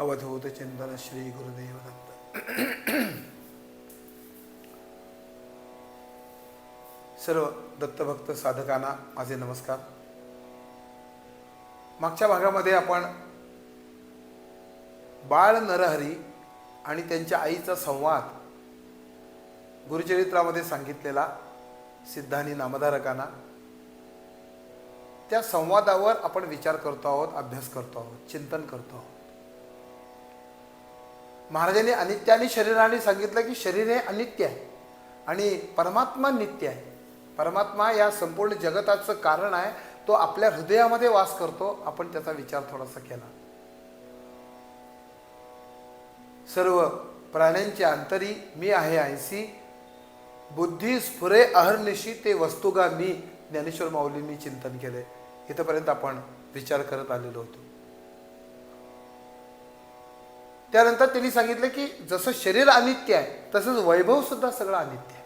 अवधूत चिंतन श्री गुरुदेव दत्त सर्व दत्तभक्त साधकांना माझे नमस्कार. मागच्या भागामध्ये आपण बाळ नरहरी आणि त्यांच्या आईचा संवाद गुरुचरित्रामध्ये सांगितलेला सिद्धानी नामधारकांना. त्या संवादावर आपण विचार करतो आहोत अभ्यास करतो आहोत चिंतन करतो आहोत. महाराजांनी अनित्याने शरीराने सांगितलं की शरीर हे अनित्य आहे आणि परमात्मा नित्य आहे. परमात्मा या संपूर्ण जगताचं कारण आहे. तो आपल्या हृदयामध्ये वास करतो. आपण त्याचा विचार थोडासा केला. सर्व प्राण्यांच्या अंतरी मी आहे ऐंशी. बुद्धी स्फुरे अहर्निशी ते वस्तुगा मी. ज्ञानेश्वर माऊलींनी चिंतन केले. इथंपर्यंत आपण विचार करत आलेलो होतो. त्यानंतर त्यांनी सांगितलं की जसं शरीर अनित्य आहे तसंच वैभव सुद्धा सगळं अनित्य आहे.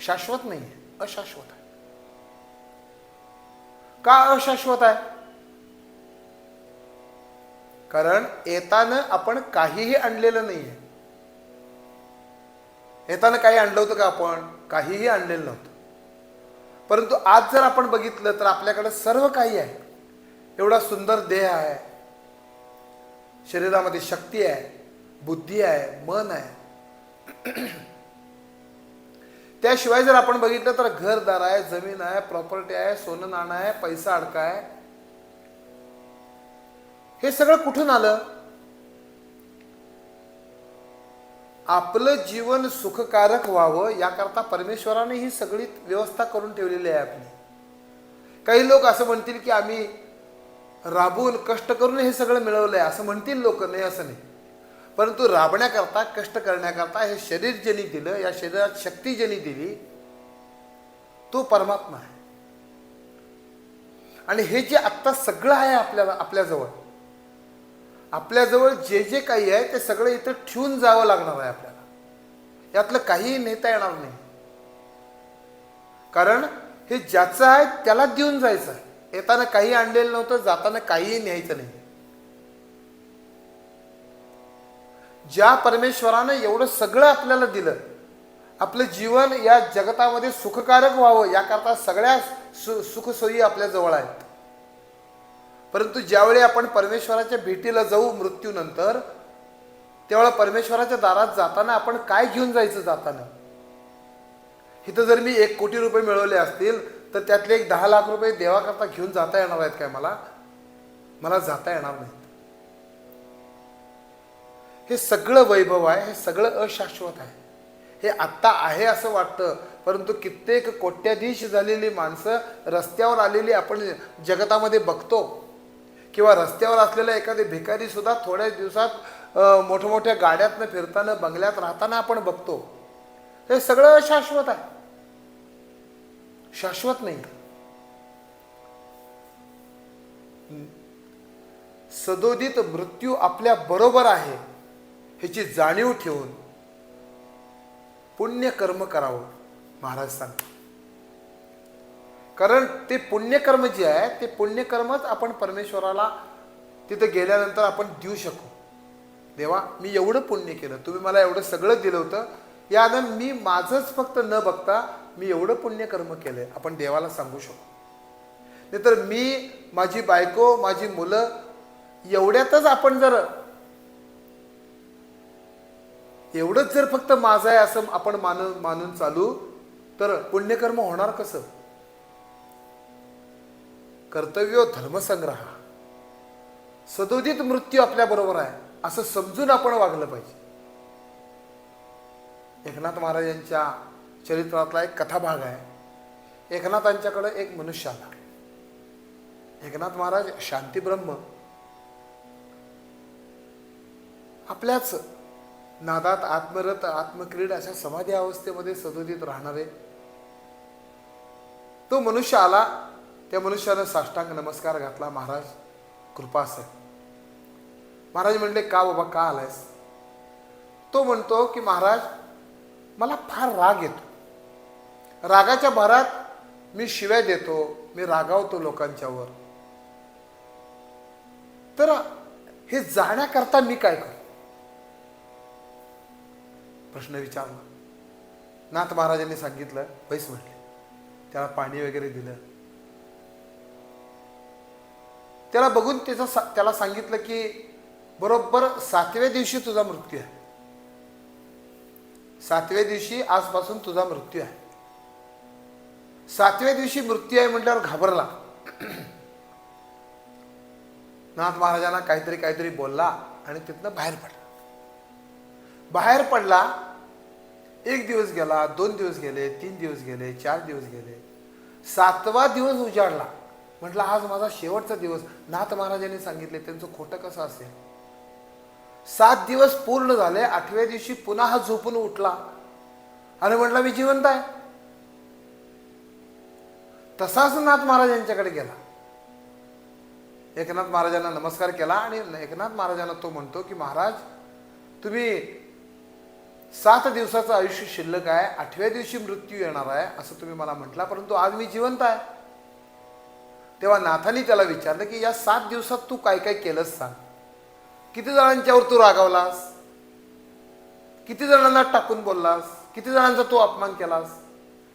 शाश्वत नाही आहे अशाश्वत आहे. का अशाश्वत आहे? कारण येताना आपण काहीही आणलेलं नाही आहे. येताना काही आणलं होतं का आपण? काहीही आणलेलं नव्हतं. परंतु आज जर आपण बघितलं तर आपल्याकडे सर्व काही आहे. एवढा सुंदर देह आहे शरीरामध्ये शक्ती आहे बुद्धी आहे मन आहे. त्याशिवाय जर आपण बघितलं तर घरदार आहे जमीन आहे प्रॉपर्टी आहे सोनं नाणं आहे पैसा अडका आहे. हे सगळं कुठून आलं? आपलं जीवन सुखकारक व्हावं याकरता परमेश्वराने ही सगळी व्यवस्था करून ठेवलेली आहे आपली. काही लोक असं म्हणतील की आम्ही राबून कष्ट करून हे सगळं मिळवलं आहे असं म्हणतील लोक नाही असं नाही. परंतु राबण्याकरता कष्ट करण्याकरता हे शरीर ज्यांनी दिलं या शरीरात शक्ती ज्यांनी दिली तो परमात्मा आहे. आणि हे जे आत्ता सगळं आहे आपल्याला आपल्याजवळ आपल्याजवळ जे जे काही आहे ते सगळं इथं ठेवून जावं लागणार आहे आपल्याला. यातलं काहीही नेता येणार नाही. कारण हे ज्याचं आहे त्याला देऊन जायचं आहे. येताना काही आणलेलं नव्हतं जाताना काहीही न्यायचं नाही. ज्या परमेश्वरानं एवढं सगळं आपल्याला दिलं आपलं जीवन या जगतामध्ये सुखकारक व्हावं याकरता सगळ्या सु सुखसोयी आपल्या जवळ आहेत. परंतु ज्यावेळी आपण परमेश्वराच्या भेटीला जाऊ मृत्यूनंतर तेव्हा परमेश्वराच्या दारात जाताना आपण काय घेऊन जायचं जाताना? इथं जर मी एक कोटी रुपये मिळवले असतील तर त्यातले एक दहा लाख रुपये देवाकरता घेऊन जाता येणार आहेत काय मला? मला जाता येणार नाहीत. हे सगळं वैभव आहे हे सगळं अशाश्वत आहे. हे आत्ता आहे असं वाटतं परंतु कित्येक कोट्याधीश झालेली माणसं रस्त्यावर आलेली आपण जगतामध्ये बघतो किंवा रस्त्यावर असलेला एखादी भिकारी सुद्धा थोड्या दिवसात मोठमोठ्या गाड्यातनं फिरताना बंगल्यात राहताना आपण बघतो. हे सगळं शाश्वत आहे. शाश्वत नाही. सदोदित मृत्यू आपल्या बरोबर आहे ह्याची जाणीव ठेवून पुण्यकर्म करावं महाराज सांगतात. कारण ते पुण्यकर्म जे आहे ते पुण्यकर्मच आपण परमेश्वराला तिथं गेल्यानंतर आपण देऊ शकू. देवा मी एवढं पुण्य केलं तुम्ही मला एवढं सगळं दिलं होतं. या मी माझंच फक्त न बघता मी एवढं पुण्यकर्म केलंय आपण देवाला सांगू शकू. नाहीतर मी माझी बायको माझी मुलं एवढ्यातच आपण जर एवढंच जर फक्त माझं आहे असं आपण मानून मानून चालू तर पुण्यकर्म होणार कसं? कर्तव्य धर्मसंग्रह. सदोदित मृत्यू आपल्या बरोबर आहे असं समजून आपण वागलं पाहिजे. एकनाथ महाराजांच्या चरित्रातला एक कथाभाग आहे. एकनाथांच्याकडे एक मनुष्य आला एकनाथ महाराज शांतीब्रह्म. आपल्याच नादात आत्मरत आत्मक्रीड अशा समाधी अवस्थेमध्ये सदोदित राहणारे. तो मनुष्य आला. त्या मनुष्यानं साष्टांग नमस्कार घातला. महाराज कृपा महाराज म्हणले का बाबा का आलायस? तो म्हणतो की महाराज मला फार राग येतो. रागाच्या भरात मी शिव्या देतो मी रागावतो लोकांच्यावर. तर हे जाण्याकरता मी काय करू? प्रश्न विचारला. नाथ महाराजांनी सांगितलं बैस म्हटले. त्याला पाणी वगैरे दिलं. त्याला बघून त्याचं सा- त्याला सांगितलं की बरोबर सातव्या दिवशी तुझा मृत्यू आहे. सातव्या दिवशी आजपासून तुझा मृत्यू आहे. सातव्या दिवशी मृत्यू आहे म्हटल्यावर घाबरला. नाथ महाराजांना काहीतरी काहीतरी बोलला आणि तिथनं बाहेर पडला. बाहेर पडला एक दिवस गेला दोन दिवस गेले तीन दिवस गेले चार दिवस गेले. सातवा दिवस उजाडला. म्हटलं आज माझा शेवटचा दिवस. नाथ महाराजांनी सांगितले त्यांचं खोटं कसं असेल? सात दिवस पूर्ण झाले आठव्या दिवशी पुन्हा हा झोपून उठला. आणि म्हटला मी जिवंत आहे. तसाच नाथ महाराजांच्याकडे गेला. एकनाथ महाराजांना नमस्कार केला आणि एकनाथ महाराजांना तो म्हणतो की महाराज तुम्ही सात दिवसाचं आयुष्य शिल्लक आहे आठव्या दिवशी मृत्यू येणार आहे असं तुम्ही मला म्हटला परंतु आज मी जिवंत आहे. तेव्हा नाथांनी त्याला विचारलं की या सात दिवसात तू काय काय केलंस सांग? किती जणांच्यावर तू रागावलास? किती जणांना टाकून बोललास? किती जणांचा तू अपमान केलास?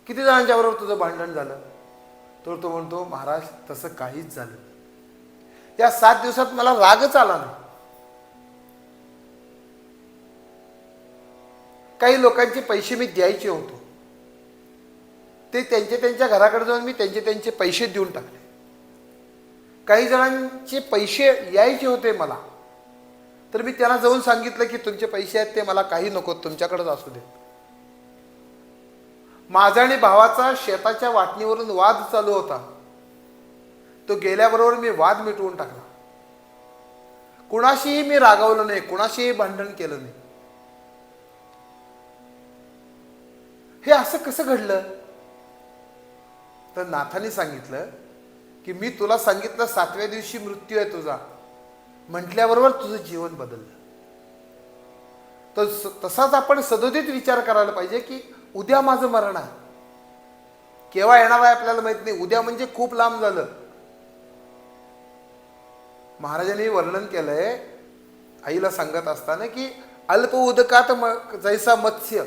किती जणांच्याबरोबर तुझं भांडण झालं? तर तो म्हणतो महाराज तसं काहीच झालं या सात दिवसात मला रागच आला नाही. काही लोकांचे पैसे मी द्यायचे होतो. ते त्यांचे त्यांच्या घराकडे जाऊन मी त्यांचे त्यांचे पैसे देऊन टाकले. काही जणांचे पैसे यायचे होते मला. तर मी त्यांना जाऊन सांगितलं की तुमचे पैसे आहेत ते मला काही नको तुमच्याकडेच असू दे. माझा आणि भावाचा शेताच्या वाटणीवरून वाद चालू होता. तो गेल्याबरोबर मी वाद मिटवून टाकला. कुणाशीही मी रागावलं नाही कुणाशीही भांडण केलं नाही. हे असं कसं घडलं? तर नाथाने सांगितलं की मी तुला सांगितलं सातव्या दिवशी मृत्यू आहे तुझा. म्हटल्याबरोबर तुझं जीवन बदललं. तर तसाच आपण सदोदित विचार करायला पाहिजे की उद्या माझं मरण आहे. केव्हा येणार आहे आपल्याला माहीत नाही. उद्या म्हणजे खूप लांब झालं. महाराजांनी वर्णन केलंय. आईला सांगत असताना की अल्प उदकात म- जैसा मत्स्य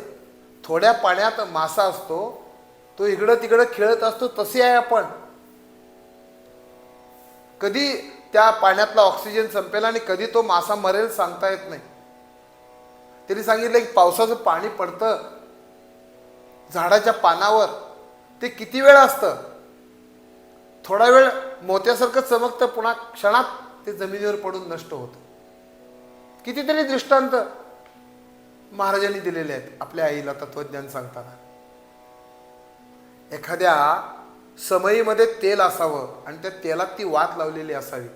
थोड्या पाण्यात मासा असतो तो इकडं तिकडं खेळत असतो तसे आहे आपण. कधी त्या पाण्यातला ऑक्सिजन संपेल आणि कधी तो मासा मरेल सांगता येत नाही. त्यांनी सांगितलं की पावसाचं पाणी पडतं झाडाच्या पानावर ते किती वेळ असतं? थोडा वेळ मोत्यासारखं चमकतं पुन्हा क्षणात ते जमिनीवर पडून नष्ट होतं. कितीतरी दृष्टांत महाराजांनी दिलेले आहेत आपल्या आईला तत्वज्ञान सांगताना. एखाद्या समईमध्ये तेल असावं आणि त्या तेलात ती वात लावलेली असावी.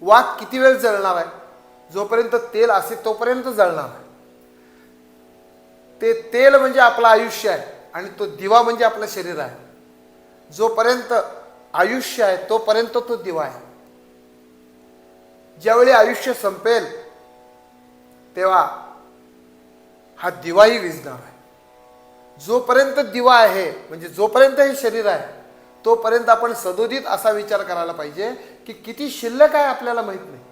वात किती वेळ जळणार आहे? जोपर्यंत तेल असेल तोपर्यंत जळणार आहे. ते तेल म्हणजे आपलं आयुष्य आहे आणि तो दिवा म्हणजे आपलं शरीर आहे. जोपर्यंत आयुष्य आहे तोपर्यंत तो दिवा आहे. ज्यावेळी आयुष्य संपेल तेव्हा हा दिवाही विजणार आहे. जोपर्यंत दिवा आहे म्हणजे जोपर्यंत हे शरीर आहे तोपर्यंत आपण सदोदित असा विचार करायला पाहिजे की किती शिल्लक आहे आपल्याला माहीत नाही.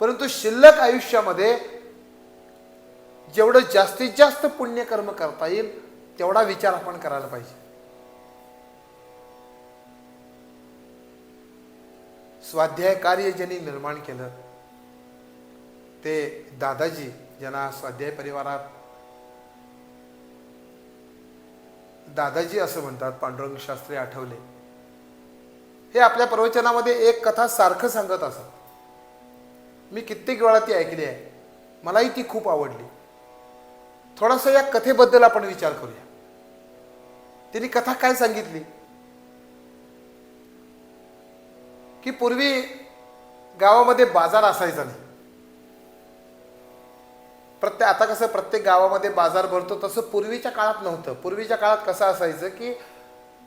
परंतु शिल्लक आयुष्यामध्ये जेवढं जास्तीत जास्त पुण्यकर्म करता येईल तेवढा विचार आपण करायला पाहिजे. स्वाध्याय कार्य ज्यांनी निर्माण केलं ते दादाजी ज्यांना स्वाध्याय परिवारात दादाजी असं म्हणतात पांडुरंग शास्त्री आठवले. हे आपल्या प्रवचनामध्ये एक कथा सारखं सांगत असत. मी कित्येक वेळा ती ऐकली आहे. मलाही ती खूप आवडली. थोडासा या कथेबद्दल आपण विचार करूया. तिने कथा काय सांगितली? की पूर्वी गावामध्ये बाजार असायचा नाही. प्रत्येक आता कसं प्रत्येक गावामध्ये बाजार भरतो तसं पूर्वीच्या काळात नव्हतं. पूर्वीच्या काळात कसं असायचं की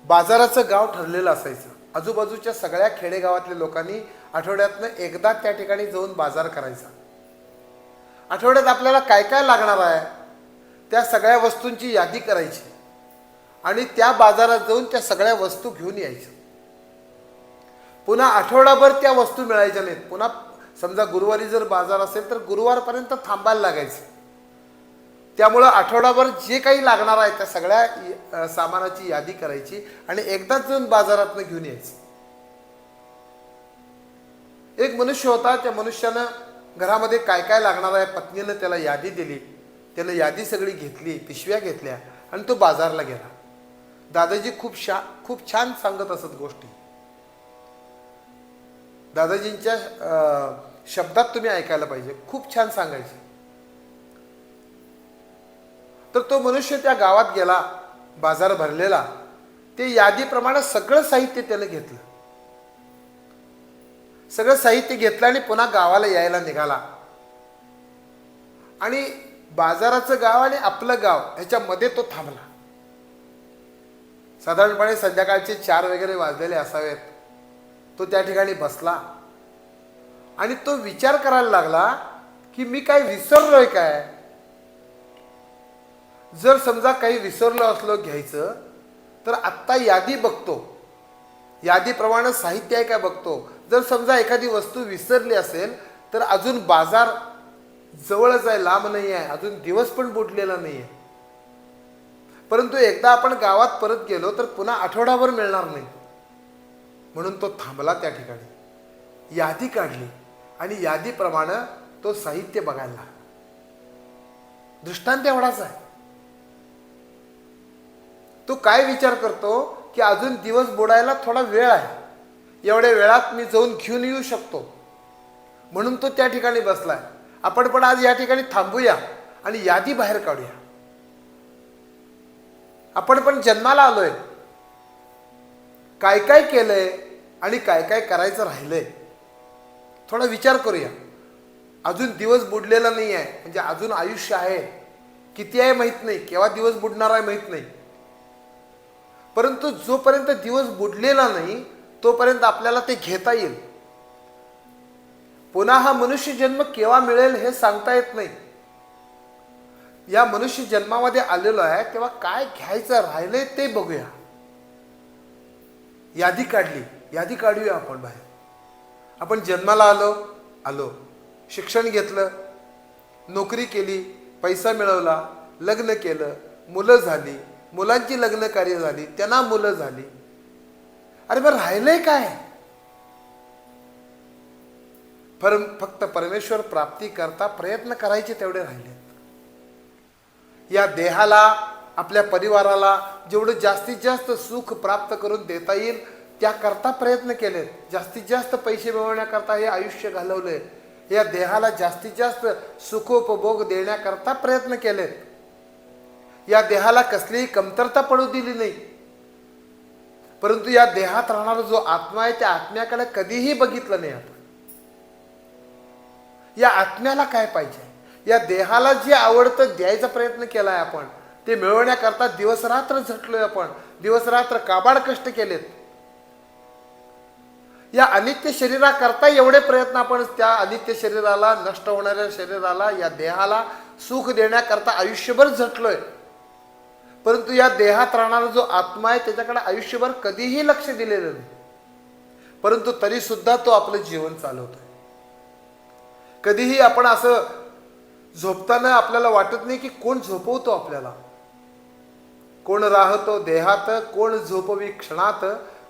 बाजाराचं गाव ठरलेलं असायचं. आजूबाजूच्या सगळ्या खेडेगावातल्या लोकांनी आठवड्यातनं एकदा त्या ठिकाणी जाऊन बाजार करायचा. आठवड्यात आपल्याला काय काय लागणार आहे? त्या सगळ्या वस्तूंची यादी करायची. आणि त्या बाजारात जाऊन त्या सगळ्या वस्तू घेऊन यायच्या. पुन्हा आठवडाभर त्या वस्तू मिळायच्या नाहीत. पुन्हा समजा गुरुवारी जर बाजार असेल तर गुरुवारपर्यंत थांबायला लागायचं. त्यामुळं आठवडाभर जे काही लागणार आहे त्या सगळ्या सामानाची यादी करायची आणि एकदाच जाऊन बाजारातनं घेऊन यायचं. एक मनुष्य होता त्या मनुष्यानं घरामध्ये काय काय लागणार आहे पत्नीनं त्याला यादी दिली. त्याला यादी सगळी घेतली पिशव्या घेतल्या आणि तो बाजारला गेला. दादाजी खूप शा खूप छान सांगत असत गोष्टी. दादाजींच्या शब्दात तुम्ही ऐकायला पाहिजे. खूप छान सांगायचे. तर तो मनुष्य त्या गावात गेला बाजार भरलेला. ते यादीप्रमाणे सगळं साहित्य त्याला घेतलं. सगळं साहित्य घेतलं आणि पुन्हा गावाला यायला निघाला. आणि बाजाराचं गाव आणि आपलं गाव ह्याच्यामध्ये तो थांबला. साधारणपणे संध्याकाळचे चार वगैरे वाजलेले असावेत. तो त्या ठिकाणी बसला. आणि तो विचार करायला लागला की मी काय विसरलोय काय? जर समजा काही विसरलो असलो घ्यायचं तर आत्ता यादी बघतो. यादीप्रमाणे साहित्य आहे काय बघतो? जर समजा एखादी वस्तू विसरली असेल तर अजून बाजार जवळच आहे लांब नाही आहे अजून दिवस पण बुटलेला नाही आहे परंतु एकदा आपण गावात परत गेलो तर पुन्हा आठवडाभर मिळणार नाही. म्हणून तो थांबला त्या ठिकाणी. यादी काढली आणि यादीप्रमाणे तो साहित्य बघायला दृष्टांत एवढाच आहे. तो काय विचार करतो की अजून दिवस बुडायला थोडा वेळ आहे. एवढ्या वेळात मी जाऊन घेऊन येऊ शकतो. म्हणून तो त्या ठिकाणी बसलाय. आपण पण आज या ठिकाणी थांबूया आणि यादी बाहेर काढूया. आपण पण जन्माला आलोय. काय काय केलंय आणि काय काय करायचं राहिलंय. थोडा विचार करूया. अजून दिवस बुडलेला नाही आहे म्हणजे अजून आयुष्य आहे. किती आहे माहीत नाही. केव्हा दिवस बुडणार आहे माहीत नाही. परंतु जोपर्यंत दिवस बुडलेला नाही तोपर्यंत आपल्याला ते घेता येईल. पुन्हा हा मनुष्य जन्म केव्हा मिळेल हे सांगता येत नाही. या मनुष्य जन्मामध्ये आलेलो आहे तेव्हा काय घ्यायचं राहिलंय ते बघूया. यादी काढली यादी काढूया आपण बाहेर. आपण जन्माला आलो आलो. शिक्षण घेतलं नोकरी केली पैसा मिळवला लग्न केलं मुलं झाली मुलांची लग्न कार्य झाली त्यांना मुलं झाली. अरे मग राहिलंय काय? परम फक्त परमेश्वर प्राप्ती करता प्रयत्न करायचे तेवढे राहिले. या देहाला आपल्या परिवाराला जेवढं जास्तीत जास्त सुख प्राप्त करून देता येईल त्याकरता प्रयत्न केलेत जास्तीत जास्त पैसे मिळवण्याकरता हे आयुष्य घालवले. या देहाला जास्तीत जास्त सुखोपभोग देण्याकरता प्रयत्न केलेत या देहाला कसलीही कमतरता पडू दिली नाही. परंतु या देहात राहणारा जो आत्मा आहे त्या आत्म्याकडे कधीही बघितलं नाही आपण. या आत्म्याला काय पाहिजे? या देहाला जे आवडतं द्यायचा प्रयत्न केलाय आपण ते मिळवण्याकरता दिवसरात्र झटलोय आपण दिवसरात्र काबाड कष्ट केलेत. या अनित्य शरीराकरता एवढे प्रयत्न आपण त्या अनित्य शरीराला नष्ट होणाऱ्या शरीराला या देहाला सुख देण्याकरता आयुष्यभर झटलोय. परंतु या देहात राहणारा जो आत्मा आहे त्याच्याकडे आयुष्यभर कधीही लक्ष दिलेलं नाही. परंतु तरी सुद्धा तो आपलं जीवन चालवतोय. कधीही आपण असं झोपताना आपल्याला वाटत नाही की कोण झोपवतो आपल्याला. कोण राहतो देहात कोण झोपवी क्षणात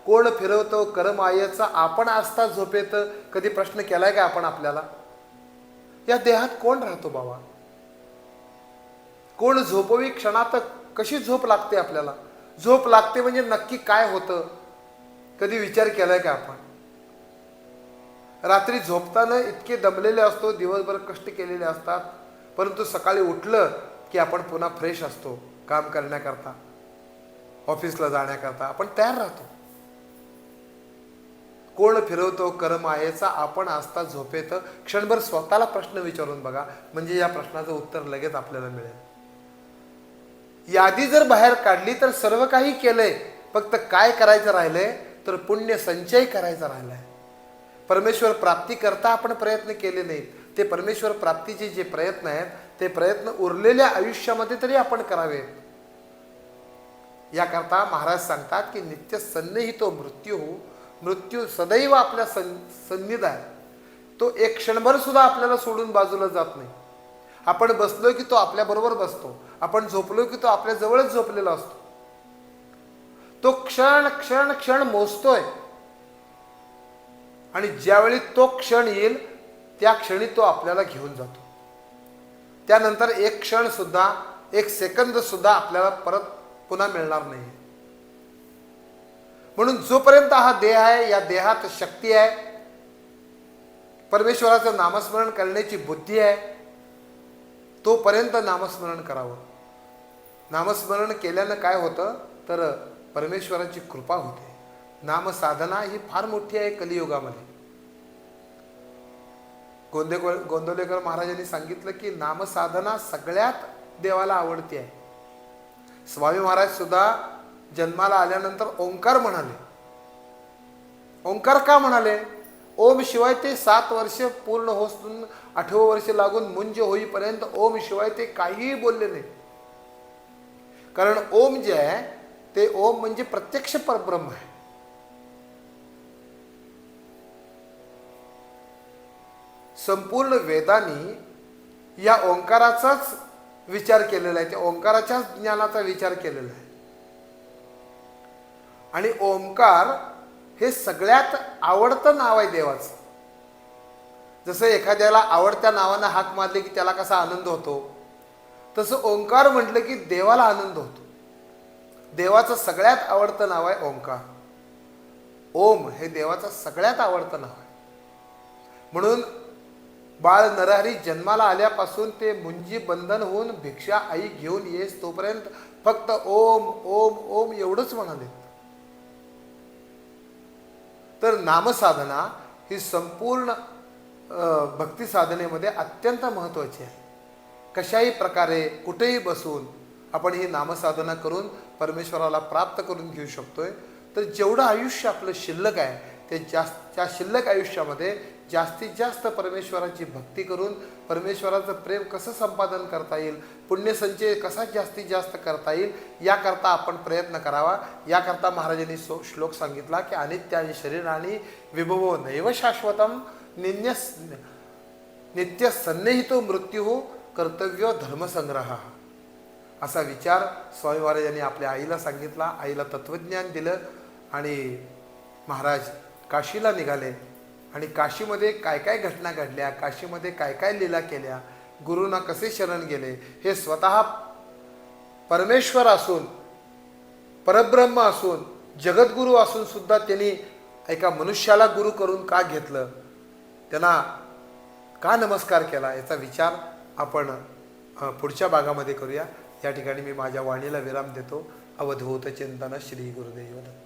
कोण फिरवतो करमायेचा आपण असता झोपेत कधी प्रश्न केलाय का आपण आपल्याला? या देहात कोण राहतो बाबा? कोण झोपवी क्षणात कशी झोप लागते आपल्याला? झोप लागते म्हणजे नक्की काय होतं? कधी विचार केलाय का आपण? रात्री झोपताना इतके दमलेले असतो दिवसभर कष्ट केलेले असतात. परंतु सकाळी उठलं की आपण पुन्हा फ्रेश असतो काम करण्याकरता ऑफिसला जाण्याकरता. आपण तयार राहतो. कोण फिरवतो कर्म आहेचा आपण असता झोपेत क्षणभर स्वतःला प्रश्न विचारून बघा. म्हणजे या प्रश्नाचं उत्तर लगेच आपल्याला मिळेल. यादी जर बाहेर काढली तर सर्व काही केलंय. फक्त काय करायचं राहिलंय? तर पुण्य संचय करायचा राहिलाय. परमेश्वर प्राप्ती करता आपण प्रयत्न केले नाहीत. ते परमेश्वर प्राप्तीचे जे प्रयत्न आहेत ते प्रयत्न उरलेल्या आयुष्यामध्ये तरी आपण करावेत याकरता महाराज सांगतात की नित्य सन्निहितो मृत्यू मृत्यू सदैव आपल्या सं सन्निध आहे. तो एक क्षणभर सुद्धा आपल्याला सोडून बाजूला जात नाही. आपण बसलो की तो आपल्याबरोबर बसतो. आपण झोपलो की तो आपल्या जवळच झोपलेला असतो. तो क्षण क्षण क्षण मोजतोय. आणि ज्यावेळी तो क्षण येईल त्या क्षणी तो आपल्याला घेऊन जातो. त्यानंतर एक क्षण सुद्धा एक सेकंद सुद्धा आपल्याला परत पुन्हा मिळणार नाही म्हणून जोपर्यंत हा देह आहे या देहात शक्ती आहे परमेश्वराचं नामस्मरण करण्याची बुद्धी आहे तोपर्यंत नामस्मरण करावं. नामस्मरण केल्यानं काय होतं? तर परमेश्वराची कृपा होते. नामसाधना ही फार मोठी आहे कलियुगामध्ये. गोंदे गोंदवलेकर महाराजांनी सांगितलं की नामसाधना सगळ्यात देवाला आवडती आहे. स्वामी महाराज सुद्धा जन्माला आल्यानंतर ओंकार म्हणाले. ओंकार का म्हणाले? ओम शिवाय ते सात वर्ष पूर्ण होऊन आठवं वर्ष लागून मुंज होईपर्यंत ओम शिवाय ते काहीही बोलले नाही. कारण ओम जे आहे ते ओम म्हणजे प्रत्यक्ष परब्रह्म आहे. संपूर्ण वेदांनी या ओंकाराचाच विचार केलेला आहे. त्या ओंकाराच्याच ज्ञानाचा विचार केलेला आहे. आणि ओंकार हे सगळ्यात आवडतं नाव आहे देवाचं. जसं एखाद्याला आवडत्या नावानं हाक मारले की त्याला कसा आनंद होतो तसं ओंकार म्हटलं की देवाला आनंद होतो. देवाचं सगळ्यात आवडतं नाव आहे ओंकार. ओम हे देवाचं सगळ्यात आवडतं नाव आहे. म्हणून बाळ नरहरी जन्माला आल्यापासून ते मुंजी बंधन होऊन भिक्षा आई घेऊन येस तोपर्यंत फक्त ओम ओम ओम एवढंच म्हणाले. तर नामसाधना ही संपूर्ण भक्ती साधनेमध्ये अत्यंत महत्त्वाची आहे. कशाही प्रकारे कुठेही बसून आपण ही नामसाधना करून परमेश्वराला प्राप्त करून घेऊ शकतोय तर जेवढं आयुष्य आपलं शिल्लक आहे ते जास्त त्या शिल्लक आयुष्यामध्ये जास्तीत जास्त परमेश्वराची भक्ती करून परमेश्वराचं प्रेम कसं संपादन करता येईल? पुण्यसंचय कसा जास्तीत जास्त करता येईल? याकरता आपण प्रयत्न करावा. याकरता महाराजांनी सो श्लोक सांगितला की अनित्यानी शरीराने विभवो नैव शाश्वतम. निन्य नित्य सन्निहितो मृत्यू कर्तव्य धर्मसंग्रह. असा विचार स्वामी महाराजांनी आपल्या आईला सांगितला. आईला तत्वज्ञान दिलं आणि महाराज काशीला निघाले. आणि काशीमध्ये काय काय घटना घडल्या काशीमध्ये काय काय लीला केल्या गुरुंना कसे शरण गेले हे स्वतः परमेश्वर असून परब्रह्म असून जगद्गुरू असून सुद्धा त्यांनी एका मनुष्याला गुरु करून का घेतलं? त्यांना का नमस्कार केला? याचा विचार आपण पुढच्या भागामध्ये करूया. या ठिकाणी मी माझ्या वाणीला विराम देतो. अवधूत चिंतन श्री गुरुदेव दत्त